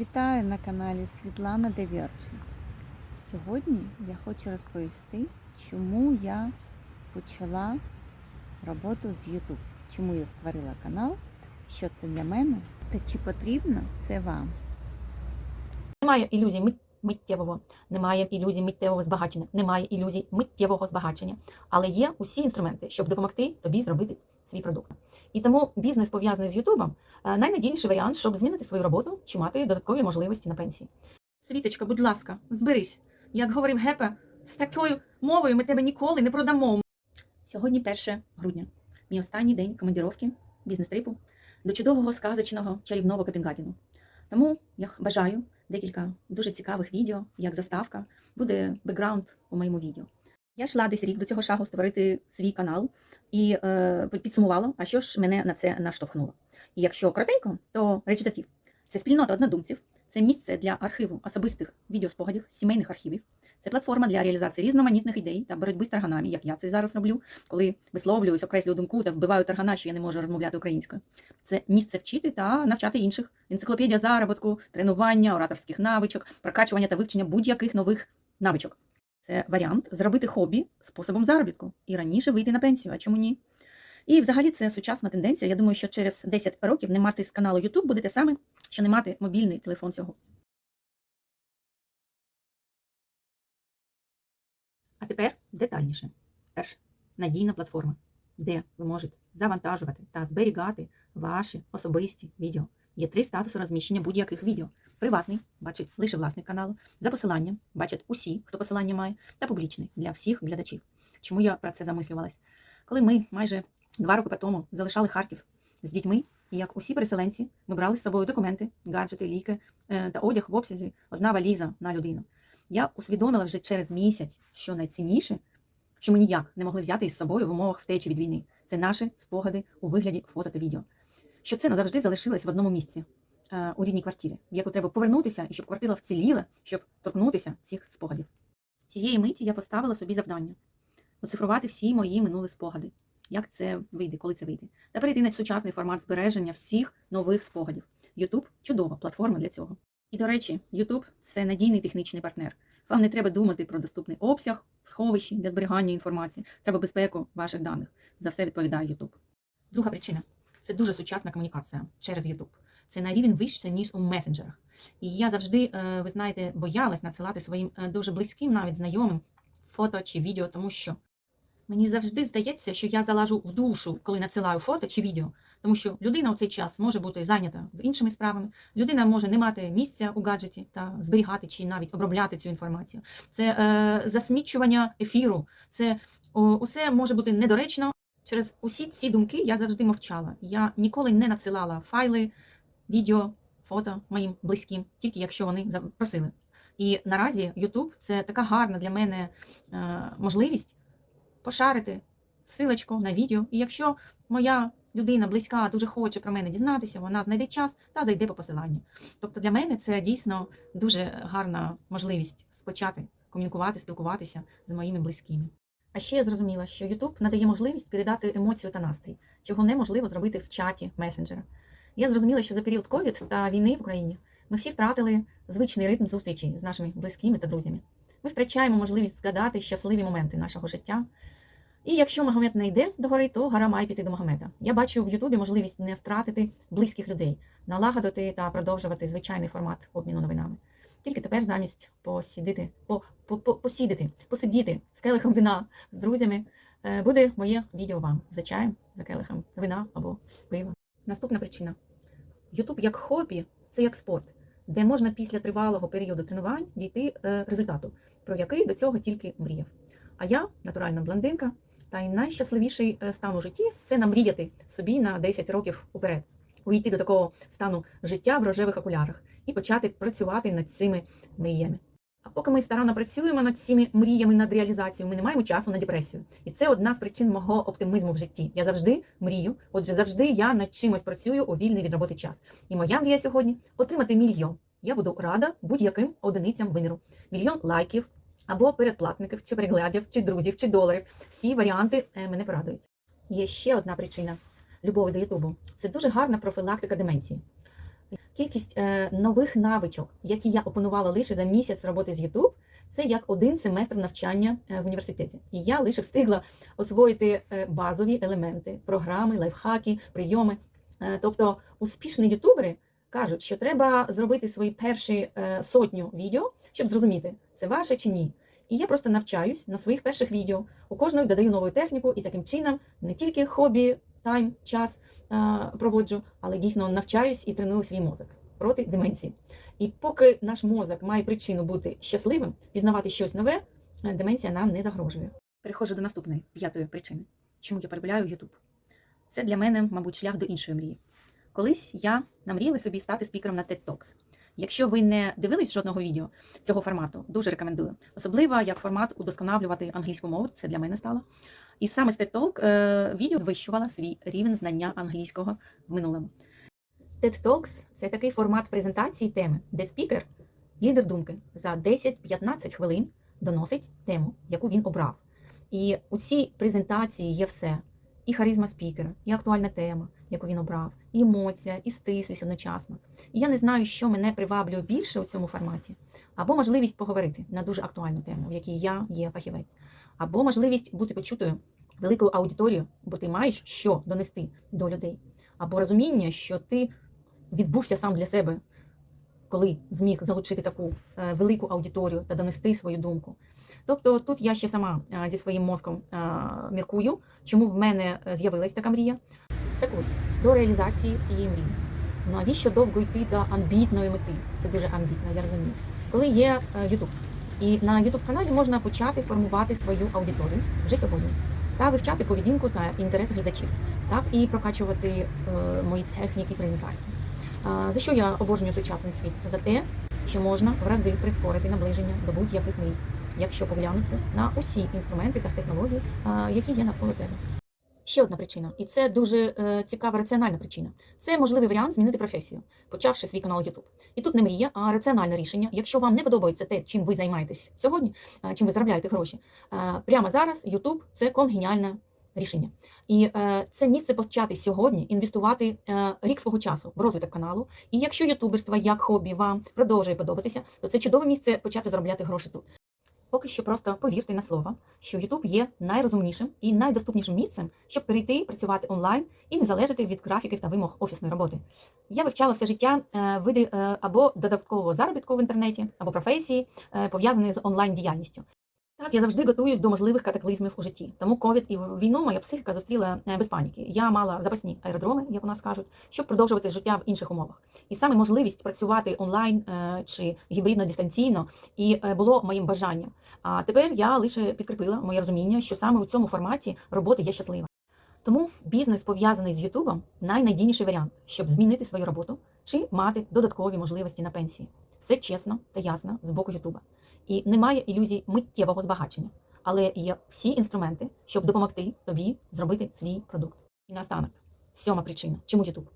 Вітаю на каналі Світлана Девірчин. Сьогодні я хочу розповісти, чому я почала роботу з YouTube, чому я створила канал, що це для мене та чи потрібно це вам. Немає ілюзій мит- миттєвого, немає ілюзій миттєвого збагачення, немає ілюзій миттєвого збагачення, але є усі інструменти, щоб допомогти тобі зробити свій продукт. І тому бізнес пов'язаний з Ютубом е, найнадійніший варіант, щоб змінити свою роботу чи мати додаткові можливості на пенсії. Світочка, будь ласка, зберись. Як говорив Гепе, з такою мовою ми тебе ніколи не продамо. Сьогодні 1 грудня, мій останній день командіровки бізнес-трипу до чудового сказочного чарівного Копенгагену. Тому я бажаю декілька дуже цікавих відео, як заставка, буде бекграунд у моєму відео. Я йшла десь рік до цього шагу створити свій канал і е, підсумувала, а що ж мене на це наштовхнуло. І якщо коротенько, то речитатив це спільнота однодумців, це місце для архіву особистих відеоспогадів, сімейних архівів. Це платформа для реалізації різноманітних ідей та боротьби з тарганами, як я це зараз роблю, коли висловлююсь, окреслюю думку та вбиваю таргана, що я не можу розмовляти українською. Це місце вчити та навчати інших. Енциклопедія заробітку, тренування, ораторських навичок, прокачування та вивчення будь-яких нових навичок. Це варіант зробити хобі способом заробітку і раніше вийти на пенсію, а чому ні? І взагалі це сучасна тенденція. Я думаю, що через 10 років не мати з каналу YouTube буде те саме, що не мати мобільний телефон сьогодні. А тепер детальніше. Перше, надійна платформа, де ви можете завантажувати та зберігати ваші особисті відео. Є три статуси розміщення будь-яких відео. Приватний бачить лише власник каналу, за посиланням бачать усі, хто посилання має, та публічний для всіх глядачів. Чому я про це замислювалась? Коли ми майже два роки по тому залишали Харків з дітьми, і як усі переселенці, ми брали з собою документи, гаджети, ліки е, та одяг в обсязі одна валіза на людину. Я усвідомила вже через місяць, що найцінніше, що ми ніяк не могли взяти із собою в умовах втечі від війни. Це наші спогади у вигляді фото та відео. Що це назавжди залишилось в одному місці е, у рідній квартирі, в яку треба повернутися і щоб квартира вціліла, щоб торкнутися цих спогадів. З цієї миті я поставила собі завдання оцифрувати всі мої минулі спогади. Як це вийде, коли це вийде? Та перейти на сучасний формат збереження всіх нових спогадів. YouTube – чудова платформа для цього. І, до речі, YouTube – це надійний технічний партнер. Вам не треба думати про доступний обсяг, сховищі для зберігання інформації. Треба безпеку ваших даних. За все відповідає YouTube. Друга причина це дуже сучасна комунікація через YouTube. Це на рівень вище, ніж у месенджерах. І я завжди, е, ви знаєте, боялась надсилати своїм е, дуже близьким, навіть знайомим, фото чи відео, тому що мені завжди здається, що я залажу в душу, коли надсилаю фото чи відео. Тому що людина у цей час може бути зайнята іншими справами. Людина може не мати місця у гаджеті та зберігати чи навіть обробляти цю інформацію. Це е, засмічування ефіру. Це о, усе може бути недоречно. Через усі ці думки я завжди мовчала. Я ніколи не надсилала файли, відео, фото моїм близьким, тільки якщо вони запросили. І наразі YouTube – це така гарна для мене е, можливість пошарити силочку на відео. І якщо моя людина близька дуже хоче про мене дізнатися, вона знайде час та зайде по посиланню. Тобто для мене це дійсно дуже гарна можливість спочати комунікувати, спілкуватися з моїми близькими. А ще я зрозуміла, що YouTube надає можливість передати емоцію та настрій, чого неможливо зробити в чаті месенджера. Я зрозуміла, що за період ковід та війни в Україні ми всі втратили звичний ритм зустрічі з нашими близькими та друзями. Ми втрачаємо можливість згадати щасливі моменти нашого життя. І якщо Магомед не йде до гори, то гора має піти до Магомета. Я бачу в Ютубі можливість не втратити близьких людей, налагодити та продовжувати звичайний формат обміну новинами. Тільки тепер замість посідити, по, по, по, посідити, посидіти з келихом вина з друзями, е, буде моє відео вам за чаєм, за келихом вина або пива. Наступна причина: Ютуб як хобі це як спорт, де можна після тривалого періоду тренувань дійти е, результату, про який до цього тільки мріяв. А я натуральна блондинка, та й найщасливіший е, стан у житті це намріяти собі на 10 років уперед, увійти до такого стану життя в рожевих окулярах і почати працювати над цими мріями. А поки ми старанно працюємо над цими мріями над реалізацією, ми не маємо часу на депресію. І це одна з причин мого оптимізму в житті. Я завжди мрію, отже, завжди я над чимось працюю у вільний від роботи час. І моя мрія сьогодні отримати мільйон. Я буду рада будь-яким одиницям виміру. Мільйон лайків або передплатників, чи переглядів, чи друзів, чи доларів. Всі варіанти е, мене порадують. Є ще одна причина любові до Ютубу. Це дуже гарна профілактика деменції. Кількість е, нових навичок, які я опанувала лише за місяць роботи з YouTube, це як один семестр навчання е, в університеті. І я лише встигла освоїти базові елементи, програми, лайфхаки, прийоми. Тобто успішні ютубери кажуть, що треба зробити свої перші е, сотню відео, щоб зрозуміти, це ваше чи ні. І я просто навчаюсь на своїх перших відео. У кожної додаю нову техніку, і таким чином не тільки хобі, тайм, час е, проводжу, але дійсно навчаюсь і треную свій мозок проти деменції. І поки наш мозок має причину бути щасливим, пізнавати щось нове, е, деменція нам не загрожує. Переходжу до наступної п'ятої причини, чому я полюбляю YouTube. Це для мене, мабуть, шлях до іншої мрії. Колись я намріяла собі стати спікером на TED Talks. Якщо ви не дивились жодного відео цього формату, дуже рекомендую. Особливо як формат удосконалювати англійську мову, це для мене стало. І саме з TED Talk е, відео вищувала свій рівень знання англійського в минулому. TED Talks – це такий формат презентації теми, де спікер, лідер думки, за 10-15 хвилин доносить тему, яку він обрав. І у цій презентації є все: і харизма спікера, і актуальна тема, яку він обрав, і емоція, і стислість одночасно. І я не знаю, що мене приваблює більше у цьому форматі, або можливість поговорити на дуже актуальну тему, в якій я є фахівець, або можливість бути почутою великою аудиторією, бо ти маєш що донести до людей, або розуміння, що ти відбувся сам для себе, коли зміг залучити таку е, велику аудиторію та донести свою думку. Тобто тут я ще сама е, зі своїм мозком е, міркую, чому в мене з'явилась така мрія. Так ось, до реалізації цієї мрії. Навіщо довго йти до амбітної мети? Це дуже амбітно, я розумію. Коли є е, YouTube, і на YouTube каналі можна почати формувати свою аудиторію вже сьогодні та вивчати поведінку та інтерес глядачів, так і прокачувати е, мої техніки презентації. А, За що я обожнюю сучасний світ? За те, що можна в рази прискорити наближення до будь-яких мрій, якщо поглянути на усі інструменти та технології, а, які є навколо тебе. Ще одна причина, і це дуже е, цікава раціональна причина. Це можливий варіант змінити професію, почавши свій канал YouTube. І тут не мрія, а раціональне рішення. Якщо вам не подобається те, чим ви займаєтесь сьогодні, е, чим ви заробляєте гроші, е, прямо зараз YouTube – це конгеніальне рішення. І е, це місце почати сьогодні інвестувати е, рік свого часу в розвиток каналу. І якщо ютуберство як хобі вам продовжує подобатися, то це чудове місце почати заробляти гроші тут. Поки що просто повірте на слово, що YouTube є найрозумнішим і найдоступнішим місцем, щоб перейти працювати онлайн і не залежати від графіків та вимог офісної роботи. Я вивчала все життя е, види е, або додаткового заробітку в інтернеті, або професії, е, пов'язані з онлайн діяльністю. Так, я завжди готуюсь до можливих катаклізмів у житті. Тому ковід і війну моя психіка зустріла е, без паніки. Я мала запасні аеродроми, як у нас кажуть, щоб продовжувати життя в інших умовах. І саме можливість працювати онлайн е, чи гібридно дистанційно і е, було моїм бажанням. А тепер я лише підкріпила моє розуміння, що саме у цьому форматі роботи я щаслива. Тому бізнес пов'язаний з Ютубом найнадійніший варіант, щоб змінити свою роботу чи мати додаткові можливості на пенсії. Все чесно та ясно з боку Ютуба. І немає ілюзій миттєвого збагачення, але є всі інструменти, щоб допомогти тобі зробити свій продукт. І наостанок, сьома причина, чому Ютуб?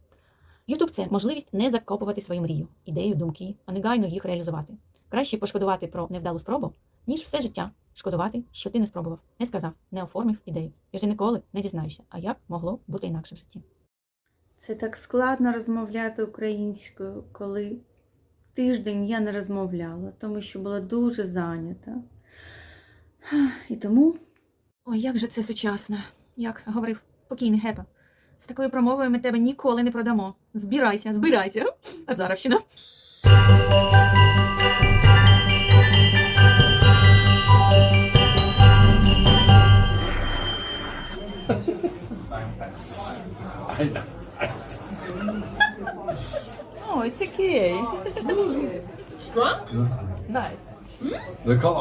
Ютуб це можливість не закопувати свою мрію, ідею, думки, а негайно їх реалізувати. Краще пошкодувати про невдалу спробу, ніж все життя шкодувати, що ти не спробував, не сказав, не оформив ідею. І вже ніколи не дізнаєшся, а як могло бути інакше в житті. Це так складно розмовляти українською, коли тиждень я не розмовляла, тому що була дуже зайнята. І тому Ой, як же це сучасно, як говорив покійний Гепа. З такою промовою ми тебе ніколи не продамо. Збирайся, збирайся. А зараз strong? Nice. Mm? They call